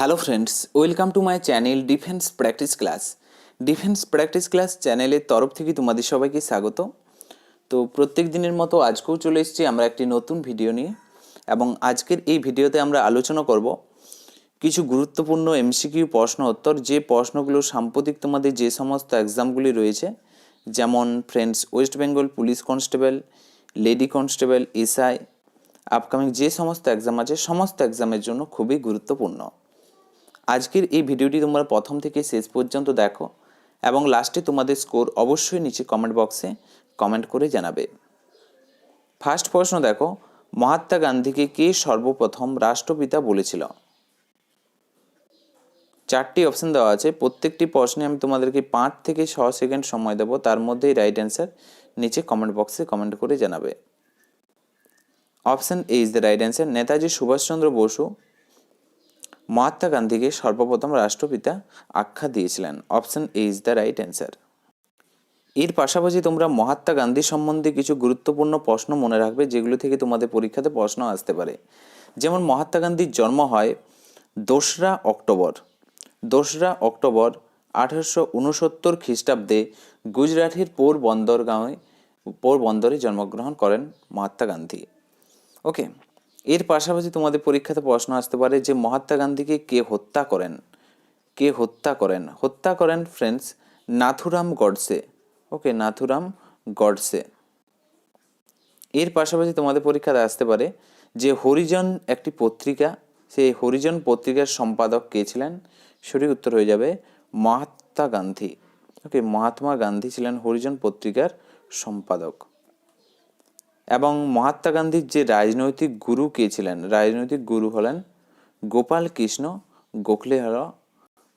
Hello friends welcome to my channel defence practice class defence practice class চ্যানেলের তরফ থেকে তোমাদের সবাইকে স্বাগত। তো প্রত্যেক দিনের মতো আজকেও চলে এসেছি আমরা একটি নতুন ভিডিও নিয়ে এবং আজকের এই ভিডিওতে আমরা আলোচনা করব কিছু গুরুত্বপূর্ণ এমসিকিউ প্রশ্ন উত্তর, যে প্রশ্নগুলো সাম্প্রতিক তোমাদের যে সমস্ত এক্সামগুলি রয়েছে, যেমন friends West Bengal police constable lady constable SI upcoming যে সমস্ত এক্সাম আছে, সমস্ত এক্সামের জন্য খুবই গুরুত্বপূর্ণ। আজকের এই ভিডিওটি তোমরা প্রথম থেকে শেষ পর্যন্ত দেখো এবং লাস্টে তোমাদের স্কোর অবশ্যই নিচে কমেন্ট বক্সে কমেন্ট করে জানাবে। ফার্স্ট প্রশ্ন দেখো, মহাত্মা গান্ধীকে কে সর্বপ্রথম রাষ্ট্রপিতা বলেছিল? চারটি অপশন দেওয়া আছে, প্রত্যেকটি প্রশ্নে আমি তোমাদেরকে পাঁচ থেকে ছ সেকেন্ড সময় দেবো, তার মধ্যেই রাইট অ্যান্সার নিচে কমেন্ট বক্সে কমেন্ট করে জানাবে। Option A is the right answer Netaji Subhash Chandra Bose Mahatma গান্ধীকে সর্বপ্রথম রাষ্ট্রপিতা আখ্যা দিয়েছিলেন। Option A is the right answer. এর পাশাপাশি তোমরা মহাত্মা গান্ধী সম্বন্ধে কিছু গুরুত্বপূর্ণ প্রশ্ন মনে রাখবে, যেগুলো থেকে তোমাদের পরীক্ষাতে প্রশ্ন আসতে পারে। যেমন মহাত্মা গান্ধীর জন্ম হয় দোসরা অক্টোবর। দোসরা অক্টোবর আঠারোশো উনসত্তর খ্রিস্টাব্দে গুজরাটের পোরবন্দরগাঁয়ে পোরবন্দরে জন্মগ্রহণ করেন মহাত্মা গান্ধী। ওকে এর পাশাপাশি তোমাদের পরীক্ষাতে প্রশ্ন আসতে পারে যে মহাত্মা গান্ধীকে কে হত্যা করেন? কে হত্যা করেন? হত্যা করেন ফ্রেন্ডস নাথুরাম গডসে। ওকে নাথুরাম গডসে। এর পাশাপাশি তোমাদের পরীক্ষাতে আসতে পারে যে হরিজন একটি পত্রিকা, সেই হরিজন পত্রিকার সম্পাদক কে ছিলেন? সঠিক উত্তর হয়ে যাবে মহাত্মা গান্ধী। ওকে মহাত্মা গান্ধী ছিলেন হরিজন পত্রিকার সম্পাদক। এবং মহাত্মা গান্ধীর যে রাজনৈতিক গুরু কে ছিলেন, রাজনৈতিক গুরু হলেন গোপাল কৃষ্ণ গোখলে হল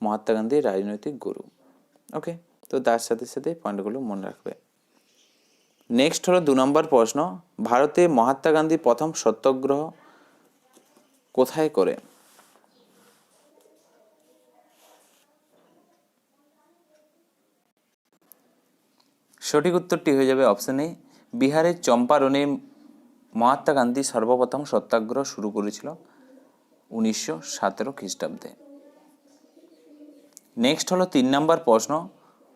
মহাত্মা গান্ধীর রাজনৈতিক গুরু। ওকে তো তার সাথে সাথে পয়েন্টগুলো মনে রাখবে। নেক্সট হলো দু নম্বর প্রশ্ন, ভারতে মহাত্মা গান্ধী প্রথম সত্যাগ্রহ কোথায় করে? সঠিক উত্তরটি হয়ে যাবে অপশন এ বিহারের চম্পারণে মহাত্মা গান্ধী সর্বপ্রথম সত্যাগ্রহ শুরু করেছিল উনিশশো সতেরো খ্রিস্টাব্দে। নেক্সট হলো তিন নম্বর প্রশ্ন,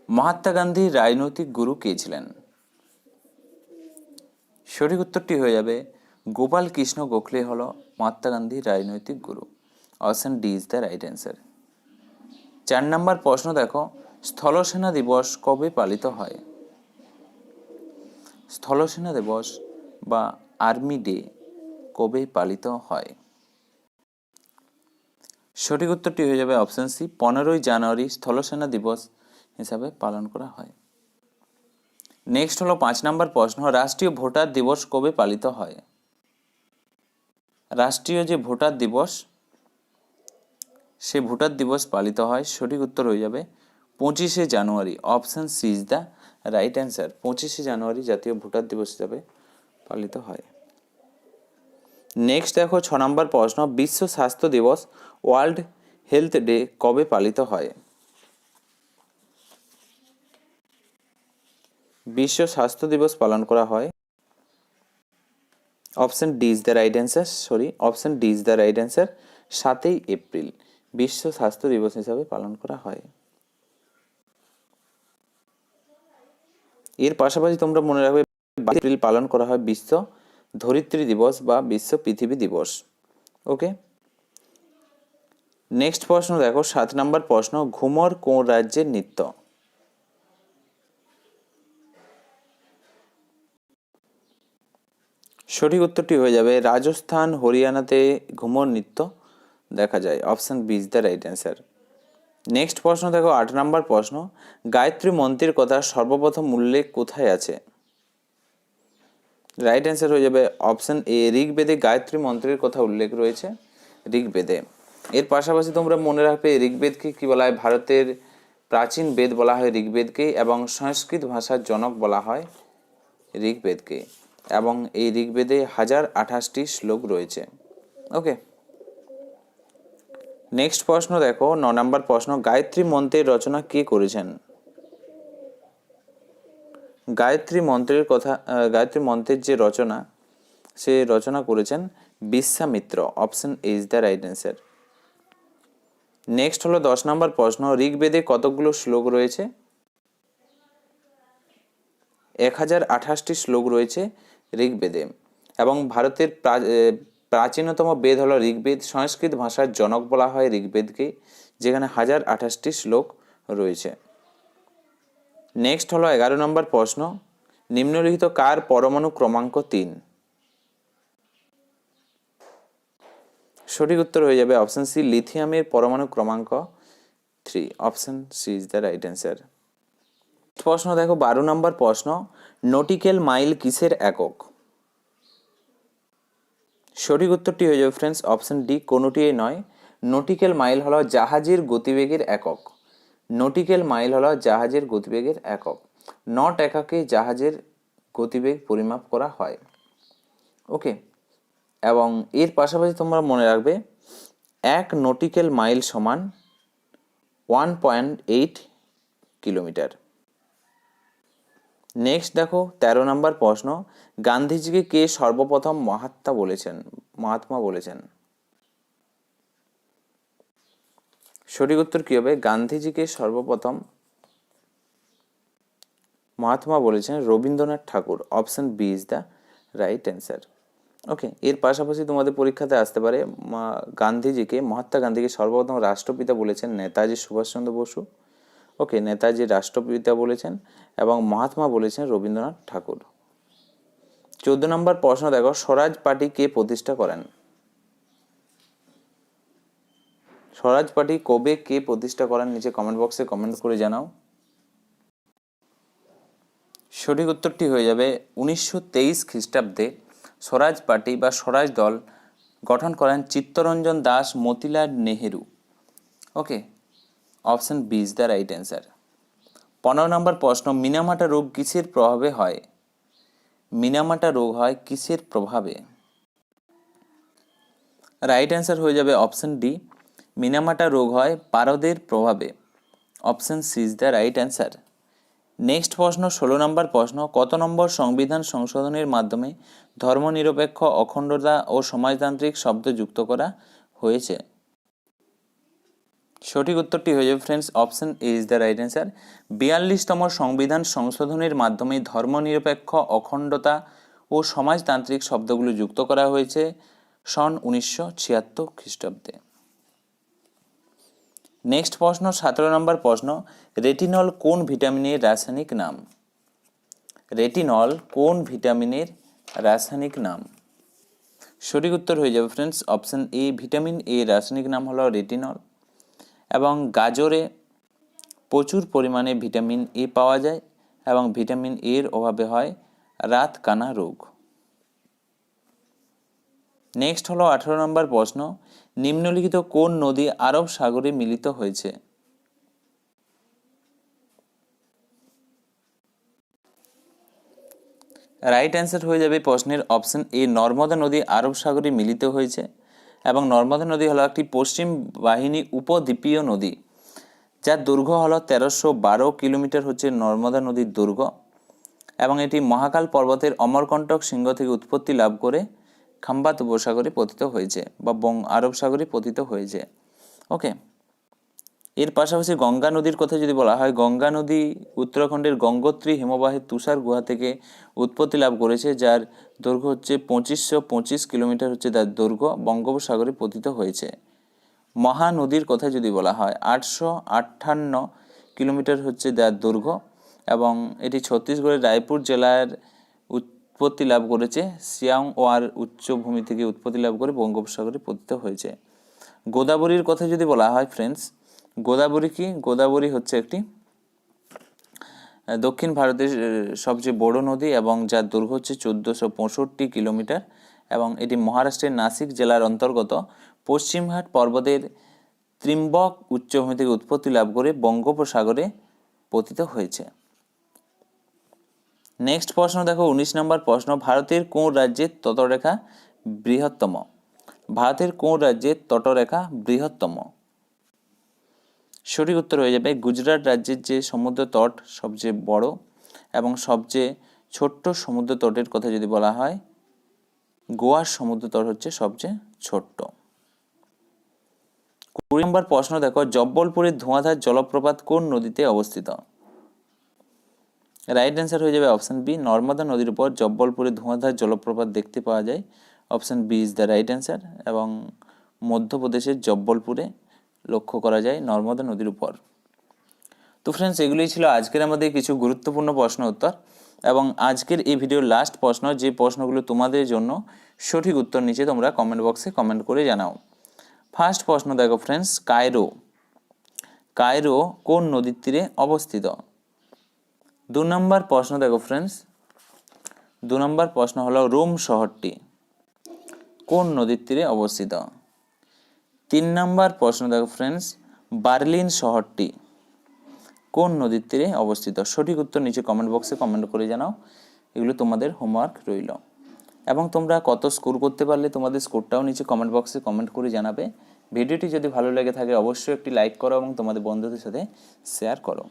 মহাত্মা গান্ধীর রাজনৈতিক গুরু কে ছিলেন? সঠিক উত্তরটি হয়ে যাবে, গোপাল কৃষ্ণ গোখলে হল মহাত্মা গান্ধীর রাজনৈতিক গুরু। Option D is the right answer চার নম্বর প্রশ্ন দেখো, স্থলসেনা দিবস কবে পালিত হয়? স্থলসেনা দিবস বা আর্মি ডে কবে পালিত হয়? সঠিক উত্তরটি হয়ে যাবে অপশন সি, পনেরোই জানুয়ারি স্থলসেনা দিবস হিসাবে পালন করা হয়। নেক্সট হলো পাঁচ নম্বর প্রশ্ন, রাষ্ট্রীয় ভোটার দিবস কবে পালিত হয়? রাষ্ট্রীয় যে ভোটার দিবস, সে ভোটার দিবস পালিত হয়, সঠিক উত্তর হয়ে যাবে পঁচিশে জানুয়ারি option C is the right answer পঁচিশে জানুয়ারি জাতীয় ভোটার দিবস হিসাবে পালিত হয়। নেক্সট দেখো, ছ নম্বর প্রশ্ন, বিশ্ব স্বাস্থ্য দিবস ওয়ার্ল্ড হেলথ ডে কবে পালিত হয়? বিশ্ব স্বাস্থ্য দিবস পালন করা হয়। Option D is the right answer sorry option D is the right answer সাতই এপ্রিল। বিশ্ব স্বাস্থ্য দিবস হিসাবে পালন করা হয়। এর পাশাপাশি তোমরা মনে রাখবে এপ্রিল পালন করা হয় বিশ্ব ধরিত্রী দিবস বা বিশ্ব পৃথিবী দিবস। ওকে নেক্সট প্রশ্ন দেখো, সাত নম্বর প্রশ্ন, ঘুমর কোন রাজ্যের নৃত্য? সঠিক উত্তরটি হয়ে যাবে, রাজস্থান, হরিয়ানাতে ঘুমর নৃত্য দেখা যায়। Option B is the right answer next প্রশ্ন দেখো, আট নম্বর প্রশ্ন। গায়ত্রী মন্ত্রের কথা সর্বপ্রথম উল্লেখ কোথায় আছে? রাইট অ্যান্সার হয়ে যাবে অপশন এ ঋগ্বেদে গায়ত্রী মন্ত্রের কথা উল্লেখ রয়েছে, ঋগ্বেদে। এর পাশাপাশি তোমরা মনে রাখবে, ঋগ্বেদকে কি বলা হয়? ভারতের প্রাচীন বেদ বলা হয় ঋগ্বেদকে এবং সংস্কৃত ভাষার জনক বলা হয় ঋগ্বেদকে। এবং এই ঋগ্বেদে হাজার আঠাশটি শ্লোক রয়েছে। ওকে নেক্সট প্রশ্ন দেখো, ন নম্বর প্রশ্ন, গায়ত্রী মন্ত্রের রচনা কে করেছেন? গায়ত্রী মন্ত্রের কথা গায়ত্রী মন্ত্রের যে রচনা, সে রচনা করেছেন Vishwamitra option is the right answer next হলো দশ নম্বর প্রশ্ন, ঋগ্বেদে কতগুলো শ্লোক রয়েছে? এক হাজার আঠাশটি শ্লোক রয়েছে ঋগ্বেদে এবং ভারতের প্রাচীনতম বেদ হলো ঋগ্বেদ। সংস্কৃত ভাষার জনক বলা হয় ঋগ্বেদকে, যেখানে হাজার আঠাশটি শ্লোক রয়েছে। নেক্সট হলো এগারো নম্বর প্রশ্ন, নিম্নলিখিত কার পরমাণু ক্রমাঙ্ক তিন? সঠিক উত্তর হয়ে যাবে অপশন সি, লিথিয়ামের পরমাণু ক্রমাঙ্ক three. Option C is the right answer. প্রশ্ন দেখো, বারো নম্বর প্রশ্ন, নটিক্যাল মাইল কিসের একক? সঠিক উত্তরটি হয়ে যাবে ফ্রেন্ডস অপশন ডি কোনোটিই নয়। নটিক্যাল মাইল হলো জাহাজের গতিবেগের একক। নটিক্যাল মাইল হলো জাহাজের গতিবেগের একক। নট এককে জাহাজের গতিবেগ পরিমাপ করা হয়। ওকে এবং এর পাশাপাশি তোমরা মনে রাখবে, এক নটিক্যাল মাইল সমান one point eight kilometre next দেখো, তেরো নম্বর প্রশ্ন। গান্ধীজিকে কে সর্বপ্রথম মহাত্মা বলেছেন? মহাত্মা বলেছেন। সঠিক উত্তর কি হবে? গান্ধীজিকে সর্বপ্রথম মহাত্মা বলেছেন Rabindranath Thakur. Option B is the right answer okay এর পাশাপাশি তোমাদের পরীক্ষাতে আসতে পারে গান্ধীজিকে, মহাত্মা গান্ধীকে সর্বপ্রথম রাষ্ট্রপিতা বলেছেন নেতাজি সুভাষচন্দ্র বসু। ওকে, নেতাজি রাষ্ট্রপিতা বলেছেন এবং মহাত্মা বলেছেন রবীন্দ্রনাথ ঠাকুর। চোদ্দ নম্বর প্রশ্ন, দেখো, স্বরাজ পার্টি কে প্রতিষ্ঠা করেন? স্বরাজ পার্টি কবে কে প্রতিষ্ঠা করেন নিচে কমেন্ট বক্সে কমেন্ট করে জানাও। সঠিক উত্তরটি হয়ে যাবে উনিশশো তেইশ খ্রিস্টাব্দে স্বরাজ পার্টি বা স্বরাজ দল গঠন করেন Chittaranjan Das, Motilal Nehru. Okay option B is the right answer. পনেরো নম্বর প্রশ্ন, মিনামাটা রোগ কিসের প্রভাবে হয়? মিনামাটা রোগ হয় কিসের প্রভাবে? রাইট অ্যান্সার হয়ে যাবে অপশন ডি, মিনামাটা রোগ হয় পারদের প্রভাবে। Option C is the right answer. Next প্রশ্ন, ষোলো নম্বর প্রশ্ন, কত নম্বর সংবিধান সংশোধনের মাধ্যমে ধর্মনিরপেক্ষ অখণ্ডতা ও সমাজতান্ত্রিক শব্দ যুক্ত করা হয়েছে? সঠিক উত্তরটি হয়ে যাবে friends option A is the right answer বিয়াল্লিশতম সংবিধান সংশোধনের মাধ্যমে ধর্মনিরপেক্ষ, অখণ্ডতা ও সমাজতান্ত্রিক শব্দগুলো যুক্ত করা হয়েছে সন উনিশশো ছিয়াত্তর খ্রিস্টাব্দে। নেক্সট প্রশ্ন, সতেরো নম্বর প্রশ্ন রেটিনল কোন ভিটামিনের রাসায়নিক নাম? রেটিনল কোন ভিটামিনের রাসায়নিক নাম? সঠিক উত্তর হয়ে যাবে friends option A vitamin A রাসায়নিক নাম হলো রেটিনল এবং গাজরে প্রচুর পরিমাণে ভিটামিন এ পাওয়া যায় এবং ভিটামিন এর অভাবে হয় রাত কানা রোগ। নেক্সট হলো আঠারো নম্বর প্রশ্ন, নিম্নলিখিত কোন নদী আরব সাগরে মিলিত হয়েছে? রাইট অ্যান্সার হয়ে যাবে প্রশ্নের অপশন এ নর্মদা নদী আরব সাগরে মিলিত হয়েছে। এবং নর্মদা নদী হলো একটি পশ্চিম বাহিনী উপদ্বীপীয় নদী, যার দৈর্ঘ্য হলো তেরোশো বারো কিলোমিটার হচ্ছে নর্মদা নদীর দুর্গ এবং এটি মহাকাল পর্বতের অমরকণ্টক সিংহ থেকে উৎপত্তি লাভ করে খাম্বাত উপসাগরে পতিত হয়েছে বা বং আরব সাগরে পতিত হয়েছে। ওকে এর পাশাপাশি গঙ্গা নদীর কথা যদি বলা হয়, গঙ্গা নদী উত্তরাখণ্ডের গঙ্গোত্রী হিমবাহের তুষার গুহা থেকে উৎপত্তি লাভ করেছে, যার দৈর্ঘ্য হচ্ছে পঁচিশশো পঁচিশ কিলোমিটার হচ্ছে তার দৈর্ঘ্য, বঙ্গোপসাগরে পতিত হয়েছে। মহানদীর কথা যদি বলা হয়, আটশো আটান্ন কিলোমিটার হচ্ছে যার দৈর্ঘ্য এবং এটি ছত্তিশগড়ের রায়পুর জেলার উৎপত্তি লাভ করেছে সিয়াং ওয়ার উচ্চভূমি থেকে উৎপত্তি লাভ করে বঙ্গোপসাগরে পতিত হয়েছে। গোদাবরীর কথা যদি বলা হয় ফ্রেন্ডস গোদাবরী কি? গোদাবরী হচ্ছে একটি দক্ষিণ ভারতের সবচেয়ে বড় নদী এবং যার দৈর্ঘ্য হচ্ছে চোদ্দোশো পঁয়ষট্টি কিলোমিটার এবং এটি মহারাষ্ট্রের নাসিক জেলার অন্তর্গত। পশ্চিমঘাট পর্বতের ত্রিম্বক উচ্চভূমি থেকে উৎপত্তি লাভ করে বঙ্গোপসাগরে পতিত হয়েছে। নেক্সট প্রশ্ন দেখো, উনিশ নম্বর প্রশ্ন, ভারতের কোন রাজ্যের তটরেখা বৃহত্তম? ভারতের কোন রাজ্যের তটরেখা বৃহত্তম? সঠিক উত্তর হয়ে যাবে গুজরাট রাজ্যের যে সমুদ্র তট সবচেয়ে বড় এবং সবচেয়ে ছোট্ট সমুদ্র তটের কথা যদি বলা হয়, গোয়ার সমুদ্র তট হচ্ছে সবচেয়ে ছোট্ট। কুড়ি নম্বর প্রশ্ন দেখো, জব্বলপুরের ধোঁয়াধার জলপ্রপাত কোন নদীতে অবস্থিত? রাইট অ্যান্সার হয়ে যাবে অপশান বি নর্মদা নদীর উপর জব্বলপুরে ধোঁয়াধার জলপ্রপাত দেখতে পাওয়া যায়। Option B is the right answer এবং মধ্যপ্রদেশের জব্বলপুরে লক্ষ্য করা যায় নর্মদা নদীর উপর। তো ফ্রেন্ডস এগুলোই ছিল আজকের আমাদের কিছু গুরুত্বপূর্ণ প্রশ্ন উত্তর এবং আজকের এই ভিডিওর লাস্ট প্রশ্ন, যে প্রশ্নগুলো তোমাদের জন্য সঠিক উত্তর নিচে তোমরা কমেন্ট বক্সে কমেন্ট করে জানাও। ফার্স্ট প্রশ্ন দেখো ফ্রেন্ডস কায়রো। কায়রো কোন নদীর তীরে অবস্থিত? দু নম্বর প্রশ্ন দেখো ফ্রেন্ডস দু নম্বর প্রশ্ন হলো রোম শহরটি কোন নদীর তীরে অবস্থিত? তিন নম্বর প্রশ্ন দেখো ফ্রেন্ডস বার্লিন শহরটি কোন নদীর তীরে অবস্থিত? সঠিক উত্তর নিচে কমেন্ট বক্সে কমেন্ট করে জানাও। এগুলো তোমাদের হোমওয়ার্ক রইল। এবং তোমরা কত স্কোর করতে পারলে তোমাদের স্কোরটাও নিচে কমেন্ট বক্সে কমেন্ট করে জানাবে। ভিডিওটি যদি ভালো লেগে থাকে, অবশ্যই একটি লাইক করো এবং তোমাদের বন্ধুদের সাথে শেয়ার করো।